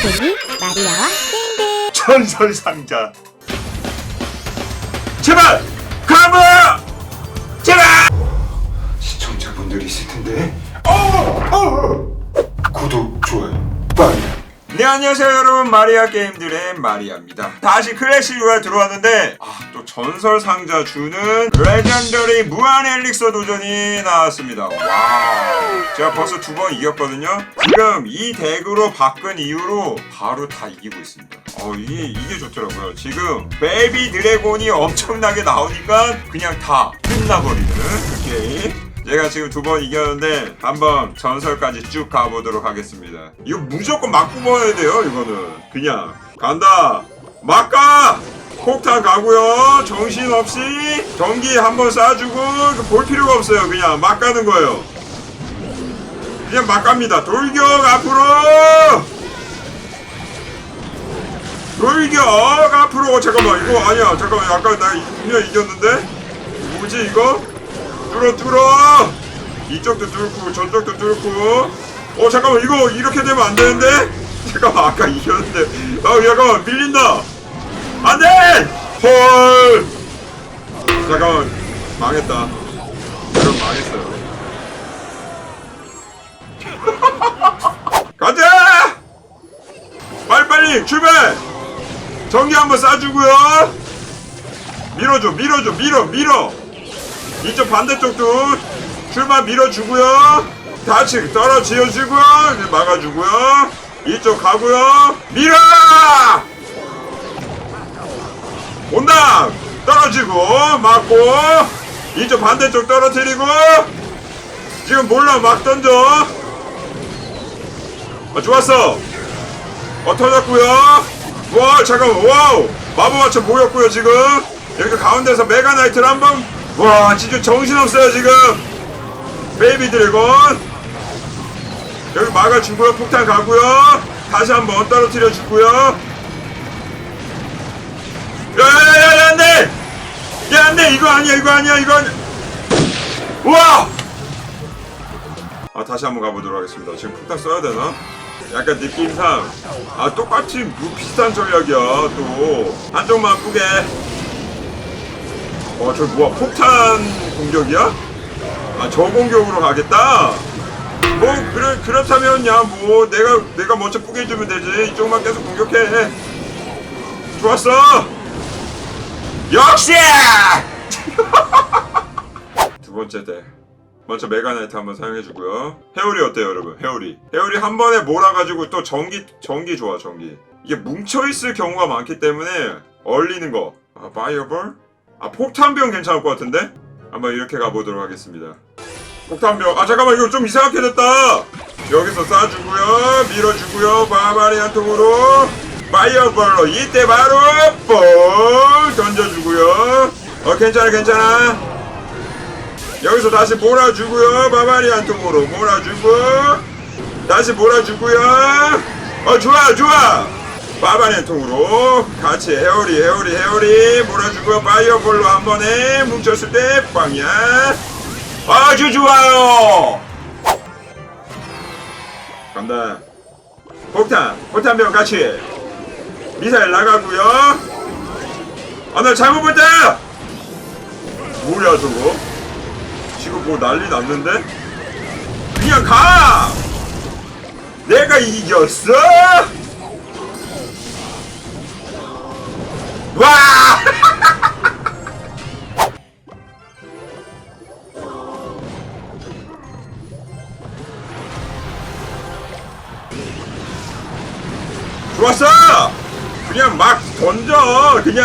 게임쟁이 마리아와 게임들 전설 상자. 제발 가봐. 제발. 시청자분들이 있을 텐데. 어, 어. 구독 좋아요 빨리. 네 안녕하세요 여러분. 마리아 게임들의 마리아입니다. 다시 클래식으로 들어왔는데 아, 또 전설 상자 주는 레전더리 무한 엘릭서 도전이 나왔습니다. 와우. 제가 벌써 두 번 이겼거든요. 지금 이 덱으로 바꾼 이후로 바로 다 이기고 있습니다. 어 이게 이게 좋더라고요. 지금 베이비 드래곤이 엄청나게 나오니까 그냥 다 끝나버리는. 그 게임 제가 지금 두 번 이겼는데 한번 전설까지 쭉 가보도록 하겠습니다. 이거 무조건 맞고 먹어야 돼요, 이거는. 그냥 간다. 막가! 폭탄 가고요. 정신없이 전기 한번 쏴주고 이거 볼 필요가 없어요. 그냥 막 가는 거예요. 그냥 막 갑니다. 돌격 앞으로! 돌격 앞으로! 어, 잠깐만 이거 아니야. 잠깐만 아까 나 이겼는데? 뭐지 이거? 뚫어 뚫어 이쪽도 뚫고 저쪽도 뚫고. 어 잠깐만 이거 이렇게 되면 안 되는데? 잠깐만 아까 이겼는데. 아 잠깐만 밀린다. 안돼! 헐! 잠깐만 망했다. 그럼 망했어요. 가자 빨리빨리 출발! 전기 한번 쏴주고요. 밀어줘 밀어줘 밀어 밀어. 이쪽 반대쪽도 출발 밀어주고요. 같이 떨어지어주고 이제 막아주고요. 이쪽 가고요. 밀어! 온다! 떨어지고 막고 이쪽 반대쪽 떨어뜨리고 지금 몰라 막 던져. 아, 좋았어. 어 터졌고요. 와 잠깐만 와우 마법 맞춰 모였고요 지금 여기 가운데서 메가 나이트를 한번 와 진짜 정신없어요 지금 베이비 드래곤. 여기 막아주고요 폭탄 가고요. 다시 한번 떨어뜨려 주고요. 야야야야 안돼! 야 안돼! 이거 아니야 이거 아니야 이거 아니야. 우와! 아 다시 한번 가보도록 하겠습니다. 지금 폭탄 써야 되나? 약간 느낌상. 아 똑같이 뭐 비슷한 전략이야 또. 한쪽만 아프게. 어, 저 뭐야, 폭탄 공격이야? 아, 저 공격으로 가겠다? 뭐, 그래, 그렇다면, 야, 뭐, 내가, 내가 먼저 뿌게 해주면 되지. 이쪽만 계속 공격해. 좋았어! 역시! 두 번째 대. 먼저 메가나이트 한번 사용해주고요. 회오리 어때요, 여러분? 회오리. 회오리 한 번에 몰아가지고 또 전기, 전기 좋아, 전기. 이게 뭉쳐있을 경우가 많기 때문에, 얼리는 거. 아, 파이어볼? 아 폭탄병 괜찮을 것 같은데? 한번 이렇게 가보도록 하겠습니다. 폭탄병 아 잠깐만 이거 좀 이상하게 됐다! 여기서 쏴주고요 밀어주고요 바바리안 통으로 파이어볼로 이때 바로 뽕 던져주고요. 어 괜찮아 괜찮아. 여기서 다시 몰아주고요 바바리안 통으로 몰아주고 다시 몰아주고요. 어 좋아 좋아 바바리안 통으로 같이 헤어리 헤어리 헤어리. 몰아주고 파이어볼로 한 번에 뭉쳤을 때 빵이야. 아주 좋아요. 간다. 폭탄 폭탄병 같이. 미사일 나가고요. 아나 잘못 봤다! 뭐야 저거 지금 뭐 난리 났는데? 그냥 가! 내가 이겼어 와! 좋았어! 그냥 막 던져! 그냥!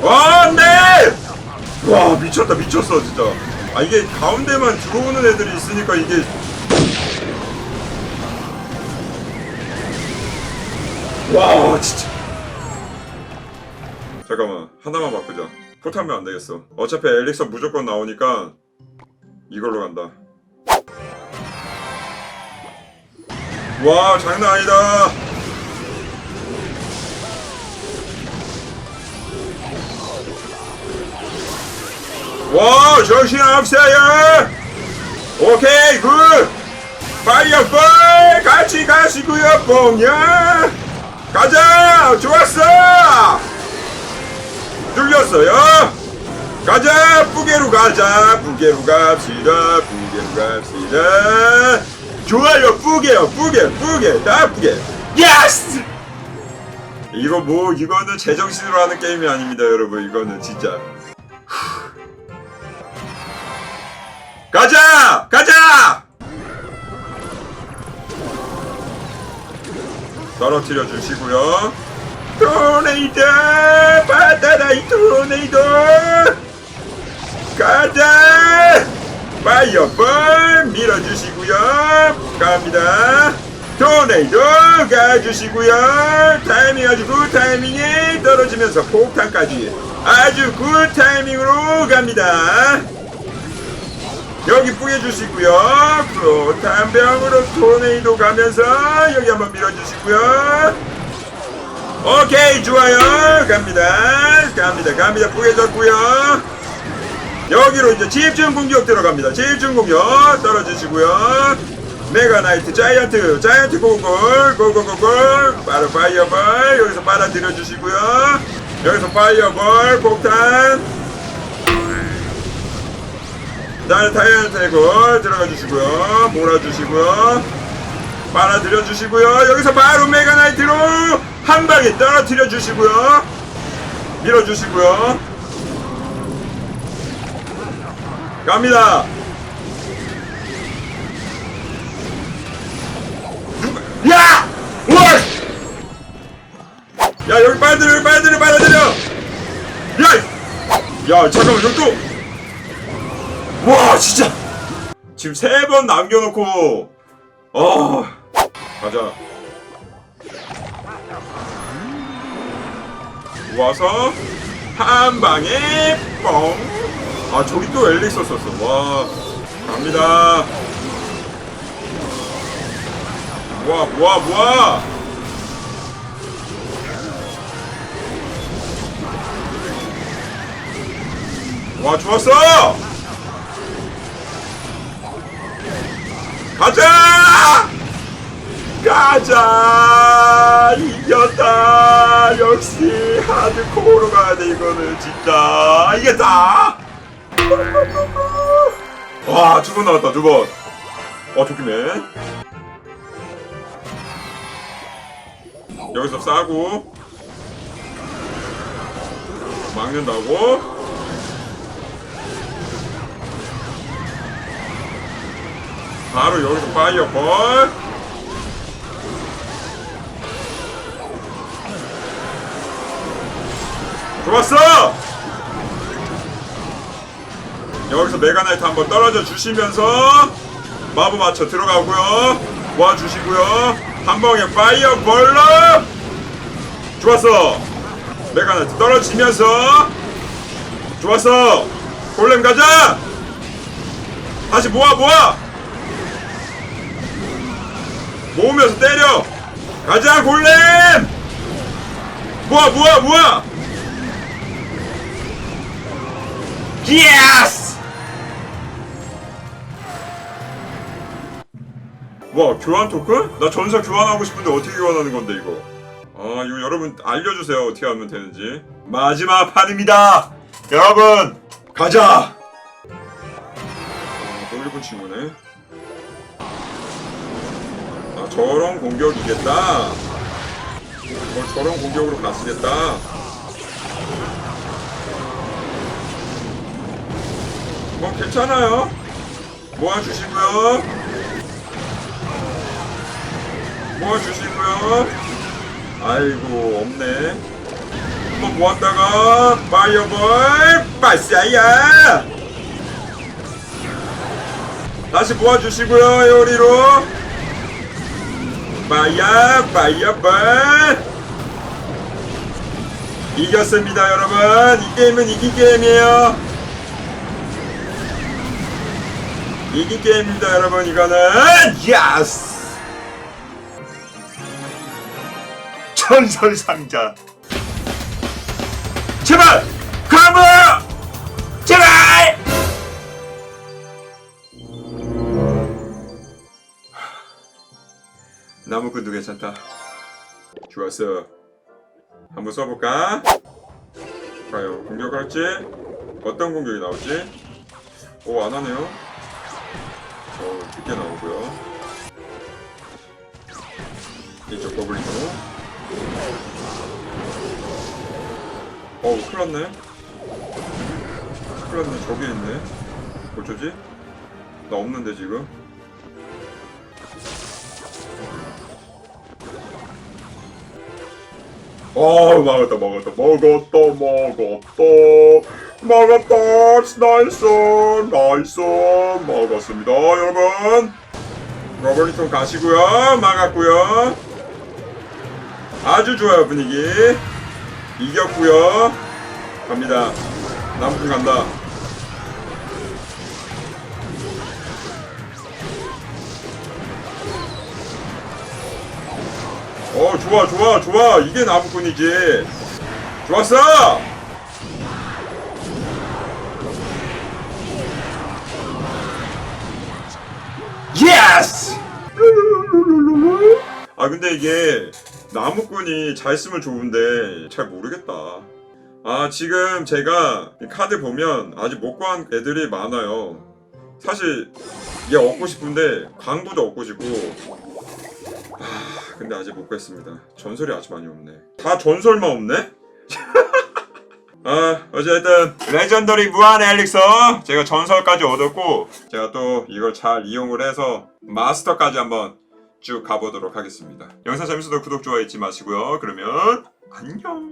와, 네! 와, 미쳤다, 미쳤어, 진짜. 아 이게 가운데만 들어오는 애들이 있으니까 이게 와 진짜. 잠깐만 하나만 바꾸자. 포탄면 안 되겠어. 어차피 엘릭서 무조건 나오니까 이걸로 간다. 와 장난 아니다 와 정신 없어요. 오케이 굿. 파이어볼 같이 가시고요 뽕야. 가자 좋았어. 뚫렸어요? 가자 뿌게로 가자. 뿌게로 갑시다 뿌게로 갑시다. 좋아요 뿌게요 뿌게 뿌게 다 뿌게 예스! 이거 뭐 이거는 제정신으로 하는 게임이 아닙니다 여러분. 이거는 진짜 가자! 가자! 떨어뜨려 주시고요. 토네이도 받아라 이 토네이도 가자! 파이어볼 밀어주시고요. 갑니다. 토네이도 가주시고요. 타이밍 아주 굿 타이밍에 떨어지면서 폭탄까지 아주 굿 타이밍으로 갑니다 여기 뿌려주시고요. 프로탄병으로 토네이도 가면서 여기 한번 밀어주시고요. 오케이 좋아요. 갑니다. 갑니다 갑니다. 뿌려졌고요. 여기로 이제 집중 공격 들어갑니다. 집중 공격 떨어지시고요. 메가 나이트 자이언트 자이언트 고골 고고고골 바로 파이어볼. 여기서 빨아들여 주시고요. 여기서 파이어볼 폭탄 날 타이언트 골 들어가 주시고요. 몰아 주시고요. 빨아들여 주시고요. 여기서 바로 메가 나이트로 한 방에 떨어뜨려 주시고요. 밀어 주시고요. 갑니다. 누가? 야! 와! 야 여기 빨리 들여 빨리 들여 빨리 들여. 야! 야 잠깐만 여기 또. 와 진짜. 지금 세 번 남겨놓고. 어. 가자. 와서 한 방에 뻥. 아 저기 또 엘리 있었었어. 와 갑니다. 모아 모아 모아. 와 좋았어. 가자. 가자 이겼다 역시 하드코어로 가야 돼 이거는 진짜 이겼다 와, 두 번 나왔다, 두 번. 와, 도끼맨. 여기서 싸고. 막는다고. 바로 여기서 파이어볼. 좋았어! 여기서 메가나이트 한번 떨어져 주시면서 마부 맞춰 들어가고요. 모아주시고요. 한 방에 파이어 벌러! 좋았어! 메가나이트 떨어지면서 좋았어! 골렘 가자! 다시 모아 모아 모으면서 때려! 가자 골렘! 모아 모아 모아! 예스 와 교환 토큰? 나 전사 교환하고 싶은데 어떻게 교환하는 건데 이거? 아 이거 여러분 알려주세요. 어떻게 하면 되는지. 마지막 판입니다! 여러분 가자! 아, 또 일본 친구네 아 저런 공격이겠다 뭐 저런 공격으로 가시겠다 뭐 괜찮아요 모아주시고요 모아주시고요. 아이고 없네. 한번 모았다가 파이어볼 빠싸야. 다시 모아주시고요 요리로. 파이어 파이어볼. 이겼습니다 여러분. 이 게임은 이긴 게임이에요. 이긴 게임입니다 여러분 이거는. 야스. 전설 상자. 제발! 가모! 나무꾼도 괜찮다. 좋았어. 한번 써볼까? 과연 공격할지? 어떤 공격이 나올지? 오, 안 하네요. 어, 늦게 나오고요. 이쪽 버블링으로. 어우, 큰일 났네. 큰일 났네. 저기 있네. 어쩌지? 나 없는데, 지금. 어 막았다 막았다 먹었다 먹었다. 먹었다 나이스 나이스. 먹었습니다 여러분. 러블리통 가시고요 막았고요. 아주 좋아요 분위기. 이겼고요. 갑니다. 남풍 간다 어 좋아 좋아 좋아. 이게 나무꾼이지. 좋았어! 예스! 아 근데 이게 나무꾼이 잘 쓰면 좋은데 잘 모르겠다. 아 지금 제가 이 카드 보면 아직 못 구한 애들이 많아요. 사실 얘 얻고 싶은데 광부도 얻고 싶고 근데 아직 못 구했습니다. 전설이 아주 많이 없네. 다 전설만 없네? 아, 어쨌든 레전더리 무한 엘릭서 제가 전설까지 얻었고 제가 또 이걸 잘 이용을 해서 마스터까지 한번 쭉 가보도록 하겠습니다. 영상 재밌어도 구독, 좋아요 잊지 마시고요. 그러면 안녕!